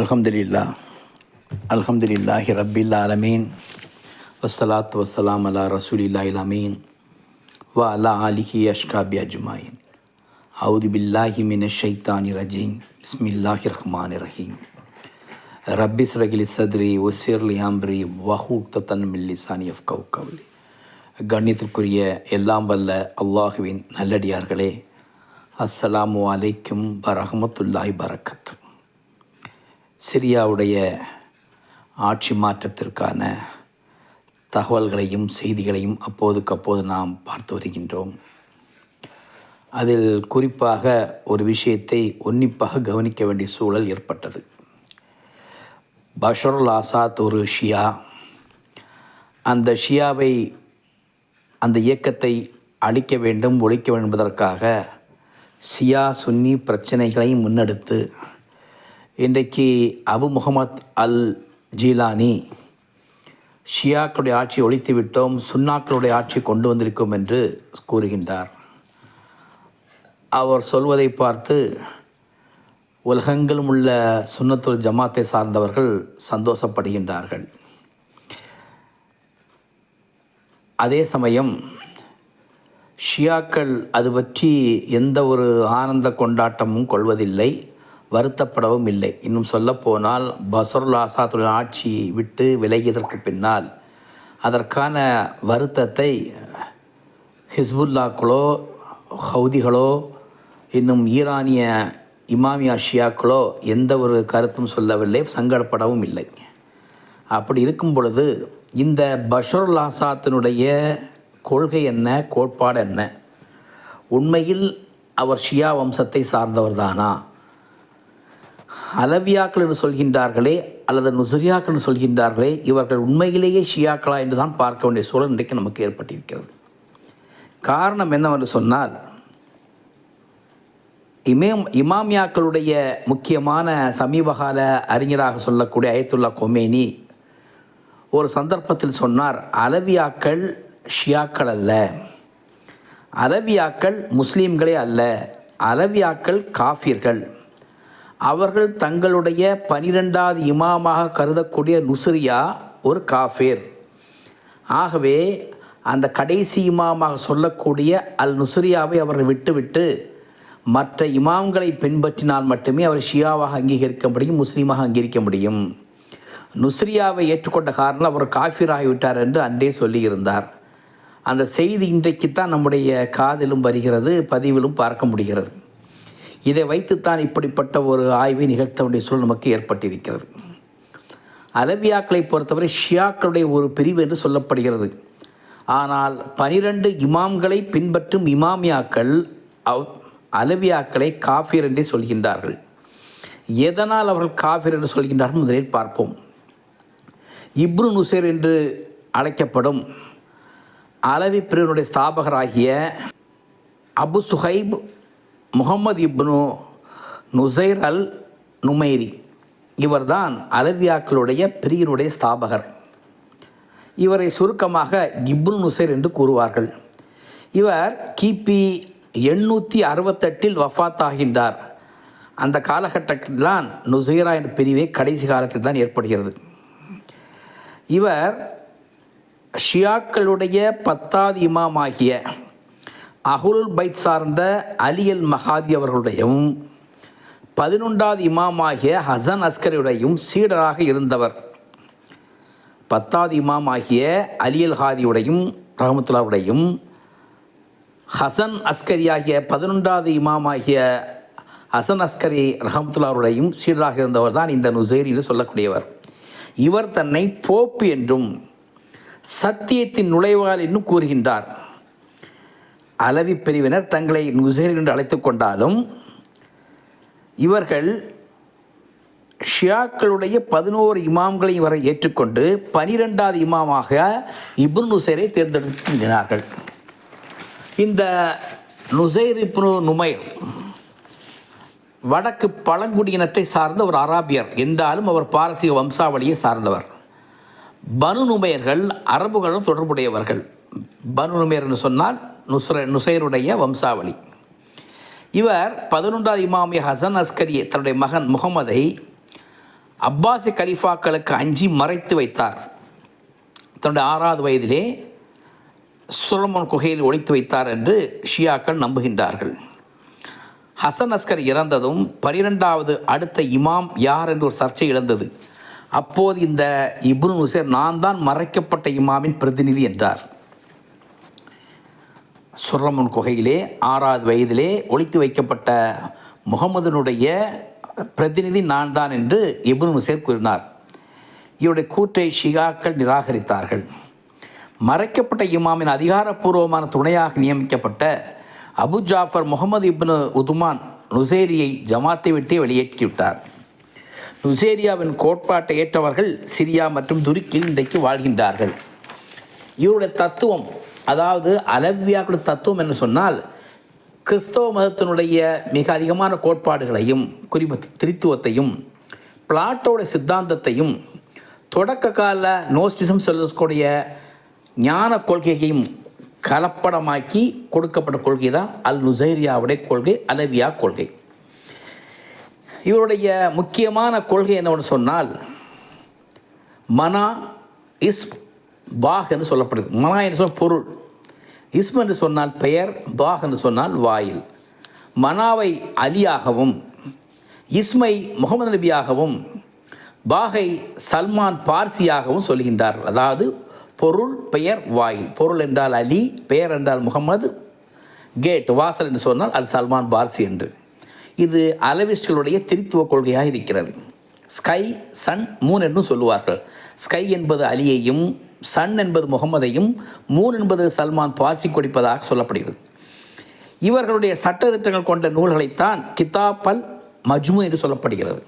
அல்ஹம்துலில்லா அல்ஹம்துலில்லாஹி ரப்பில் ஆலமீன் வஸ்ஸலாத்து வஸ்ஸலாம் அலா ரசூலில்லாஹில் அமீன் வ அலா ஆலிஹி அஷ்காபி அஜ்மாயின் அவுது பில்லாஹி மின ஷைத்தானி ரஜீம் பிஸ்மில்லாஹி Rahman Rahim rubbish ரகிலி சத்ரி ஒசிர்லி Amri வஹூக்த than மில்லிசானி of Kaur Cowley கண்ணியத்திற்குரிய எல்லாம் வல்ல அல்லாஹுவின் நல்லடியார்களே அஸ்ஸலாமு அலைக்கும் வரஹமத்துல்லாஹி பரக்கத் சிரியாவுடைய ஆட்சி மாற்றத்திற்கான தகவல்களையும் செய்திகளையும் அப்போதுக்கு அப்போது நாம் பார்த்து வருகின்றோம். அதில் குறிப்பாக ஒரு விஷயத்தை உன்னிப்பாக கவனிக்க வேண்டிய சூழல் ஏற்பட்டது. பஷருல் ஆசாத் ஒரு ஷியா. அந்த ஷியாவை அந்த இயக்கத்தை அழிக்க வேண்டும் ஒழிக்க வேண்டும் என்பதற்காக ஷியா சுன்னி பிரச்சனைகளை முன்னெடுத்து இன்றைக்கு அபு முகமத் அல் ஜீலானி ஷியாக்களுடைய ஆட்சி ஒழித்து விட்டோம் சுன்னாக்களுடைய ஆட்சி கொண்டு வந்திருக்கோம் என்று கூறுகின்றார். அவர் சொல்வதை பார்த்து உலகங்களும் உள்ள சுன்னத்துல் ஜமாத்தை சார்ந்தவர்கள் சந்தோஷப்படுகின்றார்கள். அதே சமயம் ஷியாக்கள் அது பற்றி எந்த ஒரு ஆனந்த கொண்டாட்டமும் கொள்வதில்லை. வருத்தப்படவும் இல்லை. இன்னும் சொல்லப்போனால் பசருல் ஆசாத்துடைய ஆட்சி விட்டு விலகியதற்கு பின்னால் அதற்கான வருத்தத்தை ஹிஸ்புல்லாக்களோ ஹவுதிகளோ இன்னும் ஈரானிய இமாமியா ஷியாக்களோ எந்த ஒரு கருத்தும் சொல்லவில்லை சங்கடப்படவும் இல்லை. அப்படி இருக்கும் பொழுது இந்த பஷருல் ஆசாத்தினுடைய கொள்கை என்ன கோட்பாடு என்ன? உண்மையில் அவர் ஷியா வம்சத்தை சார்ந்தவர் தானா அலவியாக்கள் என்று சொல்கின்றார்களே அல்லது நுசுரியாக்கள் என்று சொல்கின்றார்களே இவர்கள் உண்மையிலேயே ஷியாக்களா என்று தான் பார்க்க வேண்டிய சூழல் இன்றைக்கு நமக்கு ஏற்பட்டிருக்கிறது. காரணம் என்னவென்று சொன்னால் இமேம் இமாமியாக்களுடைய முக்கியமான சமீபகால அறிஞராக சொல்லக்கூடிய அயத்துல்லா கொமேனி ஒரு சந்தர்ப்பத்தில் சொன்னார் அலவியாக்கள் ஷியாக்கள் அல்ல. அலவியாக்கள் முஸ்லீம்களே அல்ல. அலவியாக்கள் காஃபிர்கள். அவர்கள் தங்களுடைய பனிரெண்டாவது இமாமாக கருதக்கூடிய நுசுரியா ஒரு காஃபேர். ஆகவே அந்த கடைசி இமாமாக சொல்லக்கூடிய அல் நுசுரியாவை அவர்கள் விட்டுவிட்டு மற்ற இமாம்களை பின்பற்றினால் மட்டுமே அவர் ஷியாவாக அங்கீகரிக்க முடியும் முஸ்லீமாக அங்கீகரிக்க முடியும். நுஸ்ரியாவை ஏற்றுக்கொண்ட காரணம் அவர் காஃபிராகிவிட்டார் என்று அன்றே சொல்லியிருந்தார். அந்த செய்தி இன்றைக்குத்தான் நம்முடைய காதிலும் வருகிறது பதிவிலும் பார்க்க முடிகிறது. இதை வைத்துத்தான் இப்படிப்பட்ட ஒரு ஆய்வை நிகழ்த்த வேண்டிய சூழல் நமக்கு ஏற்பட்டிருக்கிறது. அரபியாக்களை பொறுத்தவரை ஷியாக்களுடைய ஒரு பிரிவு என்று சொல்லப்படுகிறது. ஆனால் பனிரெண்டு இமாம்களை பின்பற்றும் இமாமியாக்கள் அவ் அலவியாக்களை காஃபிர் என்றே சொல்கின்றார்கள். எதனால் அவர்கள் காஃபிர் என்று சொல்கின்றார்கள்? முதலில் பார்ப்போம். இப்ரு நுசேர் என்று அழைக்கப்படும் அலவி பிரிவினுடைய ஸ்தாபகராகிய Abu Shuayb Muhammad ibn Nusayr al Numayri. இவர்தான் அலவியாக்களுடைய பிரியினுடைய ஸ்தாபகர். இவரை சுருக்கமாக இப்னு நுசைர் என்று கூறுவார்கள். இவர் கிபி எண்ணூற்றி அறுபத்தெட்டில் வஃத் ஆகின்றார் அந்த காலகட்டத்தில்தான் நுசைரா என்ற பிரிவே கடைசி காலத்தில் தான் ஏற்படுகிறது. இவர் ஷியாக்களுடைய பத்தாவது இமாமாகிய அகுலுல் பைத் சார்ந்த அலியல் மகாதி அவர்களுடையும் பதினொன்றாவது இமாமாகிய ஹசன் அஸ்கரியுடையும் சீடராக இருந்தவர். பத்தாவது இமாமாகிய அலியல் ஹாதியுடையும் ரஹமத்துல்லாவுடையும் ஹசன் அஸ்கரி ஆகிய பதினொன்றாவது இமாமாகிய ஹசன் அஸ்கரி ரஹமத்துல்லாவுடையும் சீடராக இருந்தவர் தான் இந்த நுசேரி என்று சொல்லக்கூடியவர். இவர் தன்னை போப்பு என்றும் சத்தியத்தின் நுழைவால் என்றும் கூறுகின்றார். அலவி பிரிவினர் தங்களை நுசைர் என்று அழைத்து கொண்டாலும் இவர்கள் ஷியாக்களுடைய பதினோரு இமாம்களை இவரை ஏற்றுக்கொண்டு பனிரெண்டாவது இமாமாக இப்னு நுசைரை தேர்ந்தெடுக்கின்றார்கள் இந்த நுசைர் இப்னு நுமைர் வடக்கு பழங்குடியினத்தை சார்ந்த ஒரு அராபியர் என்றாலும் அவர் பாரசீக வம்சாவளியை சார்ந்தவர். பனு நுமையர்கள் அரபுகளும் தொடர்புடையவர்கள். பனு நுமையர் என்று சொன்னால் நுஸ்ர நுசைருடைய வம்சாவளி. இவர் பதினொன்றாவது இமாமிய ஹசன் அஸ்கரி தன்னுடைய மகன் முகமதை அப்பாசி கலீஃபாக்களுக்கு அஞ்சி மறைத்து வைத்தார். தன்னுடைய ஆறாவது வயதிலே சுரமன் குகையில் ஒழித்து வைத்தார் என்று ஷியாக்கள் நம்புகின்றார்கள். ஹசன் அஸ்கர் இறந்ததும் பனிரெண்டாவது அடுத்த இமாம் யார் என்று ஒரு சர்ச்சை எழுந்தது. அப்போது இந்த இப்னு நுசேர் நான் தான் மறைக்கப்பட்ட இமாமின் பிரதிநிதி என்றார். சுரமுன் குகையிலே ஆறாவது வயதிலே ஒழித்து வைக்கப்பட்ட முகமதனுடைய பிரதிநிதி நான் தான் என்று இப்னு உசேர் கூறினார். இவருடைய கூற்றை ஷிகாக்கள் நிராகரித்தார்கள். மறைக்கப்பட்ட இமாமின் அதிகாரப்பூர்வமான துணையாக நியமிக்கப்பட்ட அபு ஜாஃபர் முகமது இப்னு உதுமான் நுசேரியை ஜமாத்தை விட்டே வெளியேற்றிவிட்டார். நுசேரியாவின் கோட்பாட்டை ஏற்றவர்கள் சிரியா மற்றும் துருக்கியில் இன்றைக்கு வாழ்கின்றார்கள். இவருடைய தத்துவம் அதாவது அலவியாக்களுடைய தத்துவம் என்று சொன்னால் கிறிஸ்தவ மதத்தினுடைய மிக அதிகமான கோட்பாடுகளையும் குறிப்பு திரித்துவத்தையும் பிளாட்டோட சித்தாந்தத்தையும் தொடக்க கால நோஸ்டிசம் சொல்லக்கூடிய ஞான கொள்கையையும் கலப்படமாக்கி கொடுக்கப்பட்ட கொள்கை தான் அல் நுசைரியாவுடைய கொள்கை அலவியா கொள்கை. இவருடைய முக்கியமான கொள்கை என்னவென்று சொன்னால் மனா இஸ் பாக் என்று சொல்லப்படுது. மனா என்று சொன்ன பொருள். இஸ்ம் என்று சொன்னால் பெயர் பாக் என்று சொன்னால் வாயில். மனாவை அலியாகவும் இஸ்மை முகமது நபியாகவும் பாகை சல்மான் பார்சியாகவும் சொல்கின்றார்கள் அதாவது பொருள் பெயர் வாயில். பொருள் என்றால் அலி பெயர் என்றால் முகமது கேட் வாசல் என்று சொன்னால் அது சல்மான் பார்சி என்று. இது அலவிஸ்டுகளுடைய திருத்துவ கொள்கையாக இருக்கிறது. ஸ்கை சன் மூன் என்றும் சொல்லுவார்கள். ஸ்கை என்பது அலியையும் சன் என்பது முகமதையும் மூன் என்பது சல்மான் பார்சி கொடுப்பதாக சொல்லப்படுகிறது. இவர்களுடைய சட்டத்திட்டங்கள் கொண்ட நூல்களைத்தான் கிதாப் அல் மஜ்மு என்று சொல்லப்படுகிறது.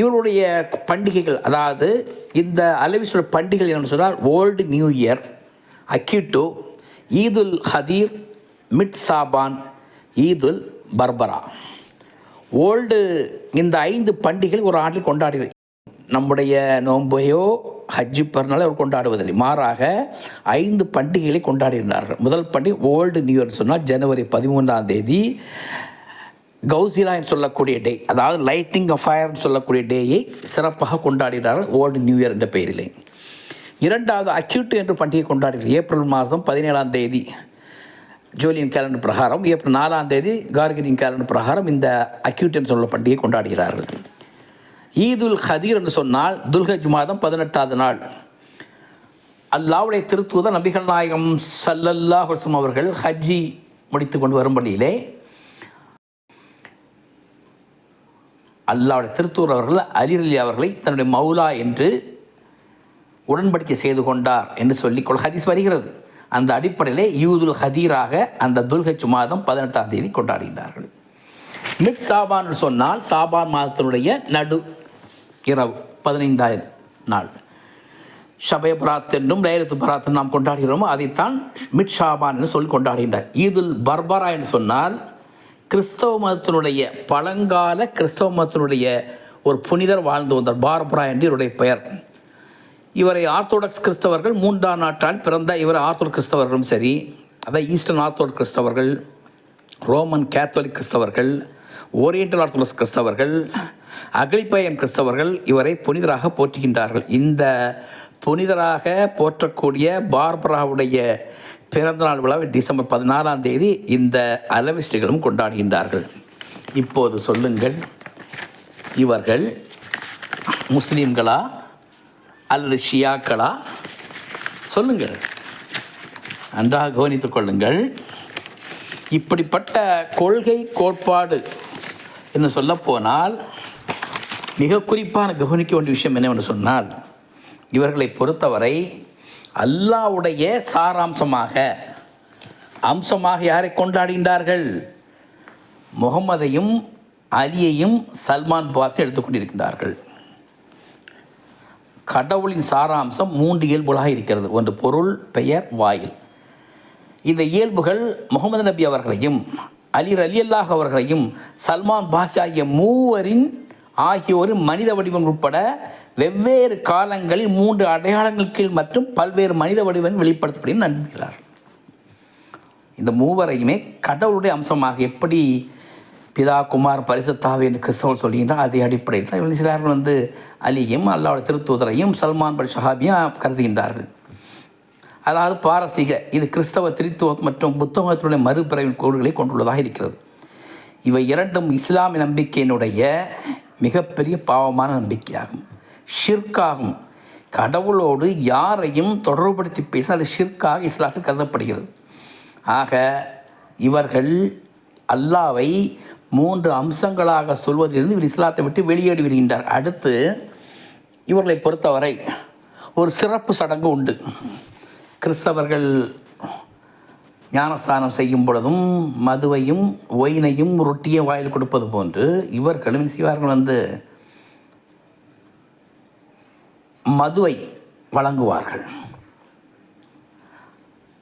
இவருடைய பண்டிகைகள் அதாவது இந்த அலவிஸோட பண்டிகைகள் என்று சொன்னால் old new year அக்கீட்டு Eid ul Ghadir mid Shaban Eid ul Barbara. Old இந்த ஐந்து பண்டிகைகள் ஒரு ஆண்டில் கொண்டாடுகிறது. நம்முடைய நோன்பையோ ஹஜ்ஜி பிறநாளோ அவர் கொண்டாடுவதில்லை. மாறாக ஐந்து பண்டிகைகளை கொண்டாடினார்கள் முதல் பண்டிகை ஓல்டு நியூ இயர்னு சொன்னால் ஜனவரி பதிமூன்றாம் தேதி கௌசிலா என்று சொல்லக்கூடிய டே அதாவது லைட்டிங் ஆஃப் ஃபயர்னு சொல்லக்கூடிய டேயை சிறப்பாக கொண்டாடினார்கள் ஓல்டு நியூ இயர் என்ற பெயரிலே. இரண்டாவது அக்யூட் என்று பண்டிகை கொண்டாடுகிறார் ஏப்ரல் மாதம் பதினேழாம் தேதி ஜூலியன் கேலண்டர் பிரகாரம். ஏப்ரல் நாலாம் தேதி கார்கிரின் கேலண்டர் பிரகாரம் இந்த அக்யூட் என்று சொல்ல பண்டிகை கொண்டாடுகிறார்கள். ஈதுல் ஹதீர் என்று சொன்னால் துல்ஹஜ் மாதம் பதினெட்டாவது நாள். அல்லாவுடைய திருத்துவத நபிகள் நாயகம் சல்லல்லா ஹுசம் அவர்கள் ஹஜ்ஜி முடித்து கொண்டு வரும் அல்லாவுடைய திருத்தூர் அவர்கள் அலிரலி அவர்களை தன்னுடைய மௌலா என்று உடன்படிக்கை செய்து கொண்டார் என்று சொல்லி கொள் ஹதீஸ் வருகிறது. அந்த அடிப்படையிலே யூதுல் ஹதீராக அந்த துல்ஹஜ் மாதம் பதினெட்டாம் தேதி கொண்டாடுகின்றார்கள். மிட் சாபான் சொன்னால் சாபான் மாதத்தினுடைய நடு இரவு பதினைந்தாயிரம் நாள். ஷபய பராத் என்றும் லைலத்து பராத் நாம் கொண்டாடுகிறோமோ அதைத்தான் மிட் ஷாபான் என்று சொல்லி கொண்டாடுகின்றார். ஈதுல் பர்பரா என்று சொன்னால் கிறிஸ்தவ மதத்தினுடைய பழங்கால கிறிஸ்தவ மதத்தினுடைய ஒரு புனிதர் வாழ்ந்து வந்தார். பார்பரா என்று இவருடைய பெயர். இவரை ஆர்த்தோடாக்ஸ் கிறிஸ்தவர்கள் மூன்றாம் நாட்டால் பிறந்த இவர் ஆர்த்தோட் கிறிஸ்தவர்களும் சரி அதான் ஈஸ்டர்ன் ஆர்த்தோட் கிறிஸ்தவர்கள் ரோமன் கேத்தோலிக் கிறிஸ்தவர்கள் ஓரியண்டல் ஆர்த்தோடாக்ஸ் கிறிஸ்தவர்கள் அகிலிப்பயம் கிறிஸ்தவர்கள் இவரை புனிதராக போற்றுகின்றார்கள். இந்த புனிதராக போற்றக்கூடிய பார்பராவுடைய பிறந்தநாள் விழாவை டிசம்பர் பதினாறாம் தேதி இந்த அலவிஸ்டுகளும் கொண்டாடுகின்றார்கள். இப்போது சொல்லுங்கள். இவர்கள் முஸ்லீம்களா அல்லது ஷியாக்களா? சொல்லுங்கள். நன்றாக கவனித்துக் கொள்ளுங்கள். இப்படிப்பட்ட கொள்கை கோட்பாடு என்று சொல்லப்போனால் மிக குறிப்பான கவனிக்க வேண்டிய விஷயம் என்னவென்று சொன்னால் இவர்களை பொறுத்தவரை அல்லாவுடைய சாராம்சமாக அம்சமாக யாரை கொண்டாடுகின்றார்கள்? முகமதையும் அலியையும் சல்மான் பாஸை எடுத்துக்கொண்டிருக்கின்றார்கள் கடவுளின் சாராம்சம் மூன்று இயல்புகளாக இருக்கிறது. ஒன்று பொருள் பெயர் வாயில். இந்த இயல்புகள் முகமது நபி அவர்களையும் அலி அலி அல்லாஹ் அவர்களையும் சல்மான் பாஷ் ஆகிய மூவரின் ஆகியோர் மனித வடிவம் உட்பட வெவ்வேறு காலங்களில் மூன்று அடையாளங்கள் கீழ் மற்றும் பல்வேறு மனித வடிவம் வெளிப்படுத்தப்படும் நம்புகிறார் இந்த மூவரையுமே கடவுளுடைய அம்சமாக எப்படி பிதா குமார் பரிசுத்தாவி என்று கிறிஸ்தவர் சொல்லுகின்றார் அதே அடிப்படையில் தான் சிலர்கள் வந்து அலியும் அல்லாவோட திருத்தூதரையும் சல்மான் பல் ஷஹாபியும் கருதுகின்றார்கள். அதாவது பாரசீக இது கிறிஸ்தவ திருத்துவம் மற்றும் புத்தகத்தினுடைய மறுபிறவின் கோள்களை கொண்டுள்ளதாக இருக்கிறது. இவை இரண்டும் இஸ்லாமிய நம்பிக்கையினுடைய மிகப்பெரிய பாவமான நம்பிக்கையாகும். ஷிர்காகும் கடவுளோடு யாரையும் தொடர்புபடுத்தி பேச அது ஷிர்காக இஸ்லாத்தில் கருதப்படுகிறது. ஆக இவர்கள் அல்லாவை மூன்று அம்சங்களாக சொல்வதிலிருந்து இவர் இஸ்லாத்தை விட்டு வெளியேறி வருகின்றார். அடுத்து இவர்களை பொறுத்தவரை ஒரு சிறப்பு சடங்கு உண்டு. கிறிஸ்தவர்கள் ஞானஸ்தானம் செய்யும் பொழுதும் மதுவையும் ஒயினையும் ரொட்டியை வாயில் கொடுப்பது போன்று இவர்களும் செய்வார்கள் வந்து மதுவை வழங்குவார்கள்.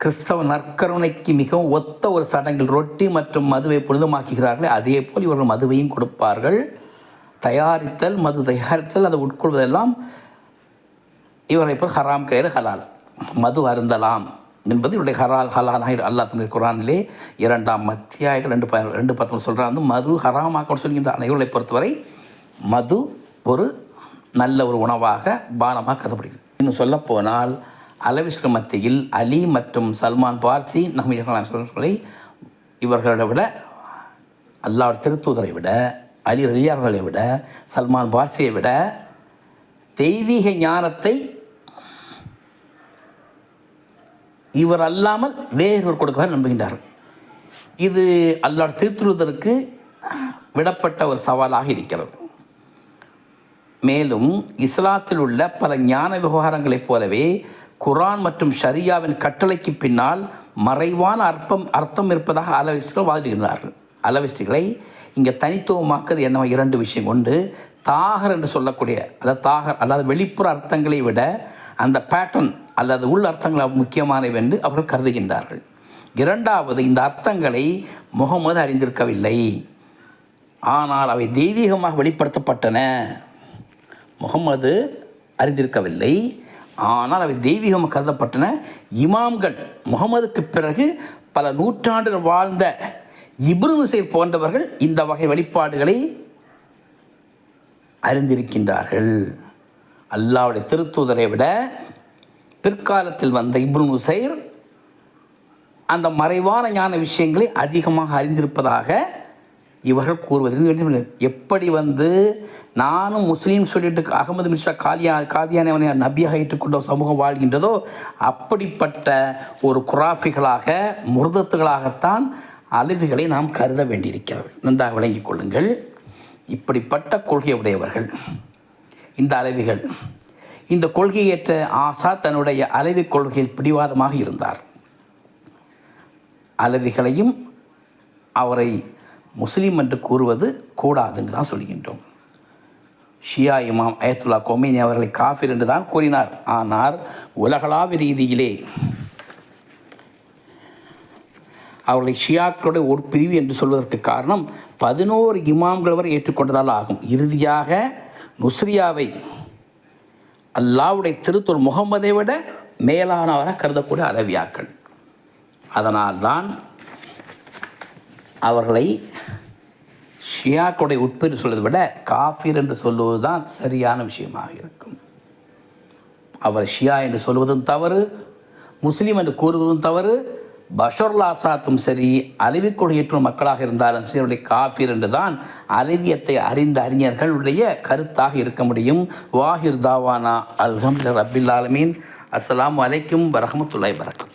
கிறிஸ்தவ நற்கருணைக்கு மிகவும் ஒத்த ஒரு சடங்கில் ரொட்டி மற்றும் மதுவை புனிதமாக்குகிறார்கள் அதே போல் இவர்கள் மதுவையும் கொடுப்பார்கள். தயாரித்தல் மது தயாரித்தல் அதை உட்கொள்வதெல்லாம் இவரை போல் ஹராம் கிடையாது ஹலால். மது அருந்தலாம். என்பது இவருடைய ஹரால் ஹலால் அல்லாஹ் தன்னுடைய குரானிலே இரண்டாம் அத்தியாயத்தில் ரெண்டு ப ரெண்டு பத்தொன்று சொல்கிறாங்க அந்த மது ஹராமாக்க சொல்கின்ற இவர்களை பொறுத்தவரை மது ஒரு நல்ல ஒரு உணவாக பானமாக கருதப்படுகிறது. இன்னும் சொல்லப்போனால் அலவிஸ்க மத்தியில் அலி மற்றும் சல்மான் பார்சி நம்மை இவர்களை விட அல்லாஹ் திருத்தூதரை விட அலி ரலியார்களை விட சல்மான் பார்சியை விட தெய்வீக ஞானத்தை இவர் அல்லாமல் வேறொரு கொடுக்க நம்புகின்றார். இது அல்லாஹ் திருத்துவதற்கு விடப்பட்ட ஒரு சவாலாக இருக்கிறது. மேலும் இஸ்லாத்தில் உள்ள பல ஞான விவகாரங்களைப் போலவே குரான் மற்றும் ஷரியாவின் கட்டளைக்கு பின்னால் மறைவான அர்த்தம் அர்த்தம் இருப்பதாக அலவிஸ்கள் வாதிடுகிறார்கள் அலவிஸ்டுகளை இங்கே தனித்துவமாக்குது என்ன இரண்டு விஷயம். கொண்டு தாகர் என்று சொல்லக்கூடிய அதாவது தாகர் அதாவது வெளிப்புற அர்த்தங்களை விட அந்த பேட்டர்ன் அல்லது உள் அர்த்தங்கள் முக்கியமானவை என்று அவர்கள் கருதுகின்றார்கள். இரண்டாவது இந்த அர்த்தங்களை முகமது அறிந்திருக்கவில்லை. ஆனால் அவை தெய்வீகமாக வெளிப்படுத்தப்பட்டன. முகமது அறிந்திருக்கவில்லை. ஆனால் அவை தெய்வீகமாக கருதப்பட்டன. இமாம்கள் முகமதுக்கு பிறகு பல நூற்றாண்டுகள் வாழ்ந்த இப்ருசை போன்றவர்கள் இந்த வகை வெளிப்பாடுகளை அறிந்திருக்கின்றார்கள். அல்லாவுடைய திருத்தூதரை விட பிற்காலத்தில் வந்த இப்ரு நுசைர் அந்த மறைவான ஞான விஷயங்களை அதிகமாக அறிந்திருப்பதாக இவர்கள் கூறுவது எப்படி வந்து நானும் முஸ்லீம் சொல்லிட்டு அகமது மிர்ஷா காதியா காதியானவனை நபியாக ஏற்றுக்கொண்ட சமூகம் வாழ்கின்றதோ அப்படிப்பட்ட ஒரு குராஃபிகளாக முருதத்துகளாகத்தான் அழிவுகளை நாம் கருத வேண்டியிருக்கிறது. நன்றாக விளங்கிக் கொள்ளுங்கள். இப்படிப்பட்ட கொள்கை உடையவர்கள் இந்த அழிவுகள் இந்த கொள்கையேற்ற ஆசா தன்னுடைய அலைவி கொள்கையில் பிடிவாதமாக இருந்தார். அலவிகளையும் அவரை முஸ்லீம் என்று கூறுவது கூடாது என்று தான் சொல்கின்றோம். ஷியா இமாம் அயத்துல்லா கொமேனி அவர்களை காஃபிர் என்று தான் கூறினார். ஆனால் உலகளாவிய ரீதியிலே அவர்களை ஷியாக்களுடைய ஒரு பிரிவு என்று சொல்வதற்கு காரணம் பதினோரு இமாம்கள் வரை ஏற்றுக்கொண்டதால் ஆகும். இறுதியாக நுஸ்ரியாவை அல்லாவுடைய திருத்தூர் முகமதை விட மேலானவராக கருதக்கூடிய அரவியாக்கள் அதனால்தான் அவர்களை ஷியாக்களுடைய உட்பிரி சொல்வதை விட காஃபிர் என்று சொல்லுவது தான் சரியான விஷயமாக இருக்கும். அவர் ஷியா என்று சொல்வதும் தவறு முஸ்லீம் என்று கூறுவதும் தவறு பஷருல் ஆசாத்தும் சரி அறிவிக்கொடையற்றும் மக்களாக இருந்தாலும் சரி அவருடைய காஃபிர் என்று தான் அறிவியத்தை அறிந்த அறிஞர்களுடைய கருத்தாக இருக்க முடியும். வாஹிர் தாவானா அல்ஹம் ரபில் ஆலமீன். அஸ்லாம் வலைக்கும் வரமத்துல்லாய் வரகம்